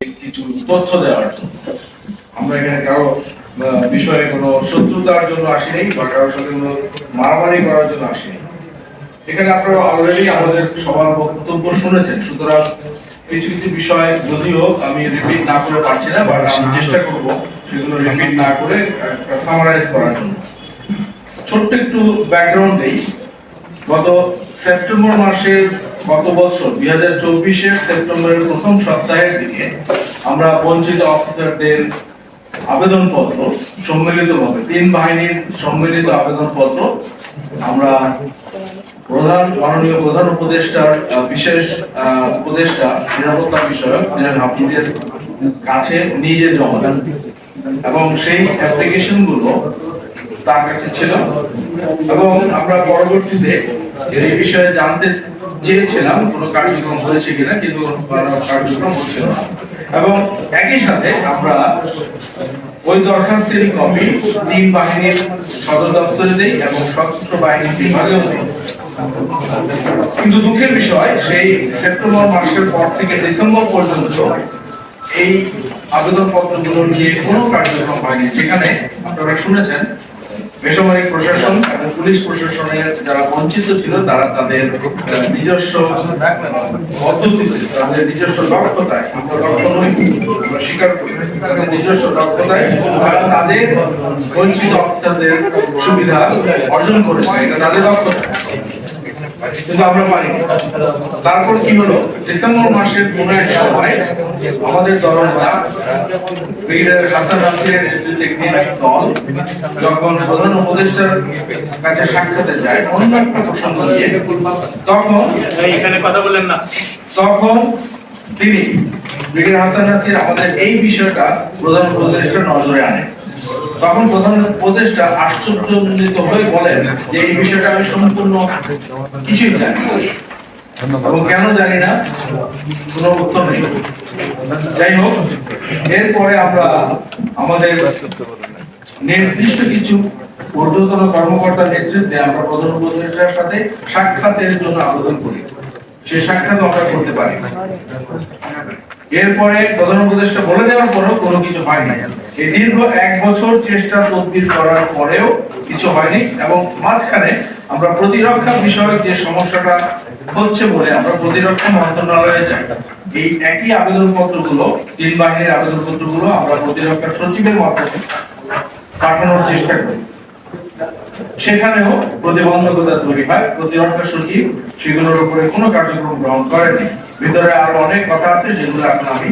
কিছু তথ্য দেওয়ার জন্য। আমরা এখানে কারও বিষয়ে কোনো শত্রুতার জন্য বা কারোর সাথে কোনো মারামারি করার জন্য এখানে আপনারা অলরেডি আমাদের সবার বক্তব্য শুনেছেন। সুতরাং কিছু কিছু বিষয় যদিও আমি রিপিট না করে পারছি না বাট আমি চেষ্টা করব সেগুলো রিপিট না করে সামারাইজ করার জন্য। ছোট্ট একটু ব্যাকগ্রাউন্ড দেই। গত সেপ্টেম্বর মাসের গত বছর দুই হাজার চব্বিশের সেপ্টেম্বরের প্রথম সপ্তাহের দিকে আমরা বঞ্চিত অফিসারদের আবেদনপত্র সম্মিলিতভাবে, তিন বাহিনীর সম্মিলিত আবেদনপত্র আমরা প্রধান, মাননীয় প্রধান উপদেষ্টার বিশেষ উপদেষ্টা, নিরাপত্তা বিষয়ক, জেনারেল হাফিজের কাছে নিজে জমা দেন। এবং সেই অ্যাপ্লিকেশনগুলো তার কাছে ছিল। এবং আমরা পরবর্তীতে এই বিষয়ে জানতে চেয়েছিলাম কোনো কার্যক্রম হয়েছে কিনা, কিন্তু কার্যক্রম হচ্ছিল না। এবং একই সাথে আমরা ওই দরখাস্তের কপি তিন বাহিনীর সদর দপ্তরে দেই এবং সশস্ত্র বাহিনীর বিভাগেও দেই। কিন্তু দুঃখের বিষয়, সেই সেপ্টেম্বর মাসের পর থেকে ডিসেম্বর পর্যন্ত এই আবেদনপত্রগুলো নিয়ে কোনো কার্যক্রম হয়নি। যেখানে আপনারা শুনেছেন বেসামরিক প্রশাসন এবং পুলিশ প্রশাসনের যারা বঞ্চিত ছিল, তারা তাদের নিজস্ব পদ্ধতিতে তাদের নিজস্ব দক্ষতায় স্বীকার করি নিজস্ব দক্ষতায় তারা তাদের বঞ্চিত অফিসারদের সুবিধা অর্জন করেছে, এটা তাদের দক্ষতা। কিন্তু আমরা পারি তারপর কি হলো? ডিসেম্বর মাসের কোনো এক সময় আমাদের দলটা হাসান নাসিরের একটি দল যখন প্রধান উপদেষ্টার কাছে সাক্ষাতে যায় অন্য একটা প্রসঙ্গ নিয়ে তখন এখানে কথা বলেন না। তখন তিনি ব্রিগেডিয়ার হাসান নাসির আমাদের এই বিষয়টা প্রধান উপদেষ্টার নজরে আনেন। তখন প্রধান উপদেষ্টা আশ্চর্যজনিত হয়ে বলেন যে এই বিষয়টা আমি সম্পূর্ণ কিছুই জানি এবং কেন জানি না? কোনো উত্তর নেই। যাই হোক এরপরে আমরা আমাদের নির্দিষ্ট কিছু ঊর্ধ্বতন কর্মকর্তার নেতৃত্বে আমরা প্রধান উপদেষ্টার সাথে সাক্ষাতের জন্য আবেদন করি। সে সাক্ষাৎ আমরা করতে পারি। না। এরপরে প্রধান উপদেষ্টা বলে দেওয়ার পরেও কোনো কিছু হয়নি। এই দীর্ঘ এক বছর চেষ্টা তদবির করার পরেও কিছু হয়নি এবং মাঝখানে আমরা প্রতিরক্ষা বিষয়ক যে সমস্যাটা হচ্ছে বলে আমরা প্রতিরক্ষা মন্ত্রণালয়ে যাই, এই একই আবেদনপত্রগুলো, তিন বাহিনীর আবেদনপত্রগুলো আমরা প্রতিরক্ষা সচিবের মাধ্যমে পাঠানোর চেষ্টা করি। সেখানেও প্রতিবন্ধকতা তৈরি হয়, প্রতিরক্ষা সচিব সেগুলোর উপরে কোনো কার্যক্রম গ্রহণ করেনি। ভিতরে আরও অনেক কথা আছে যেগুলো এখন আমি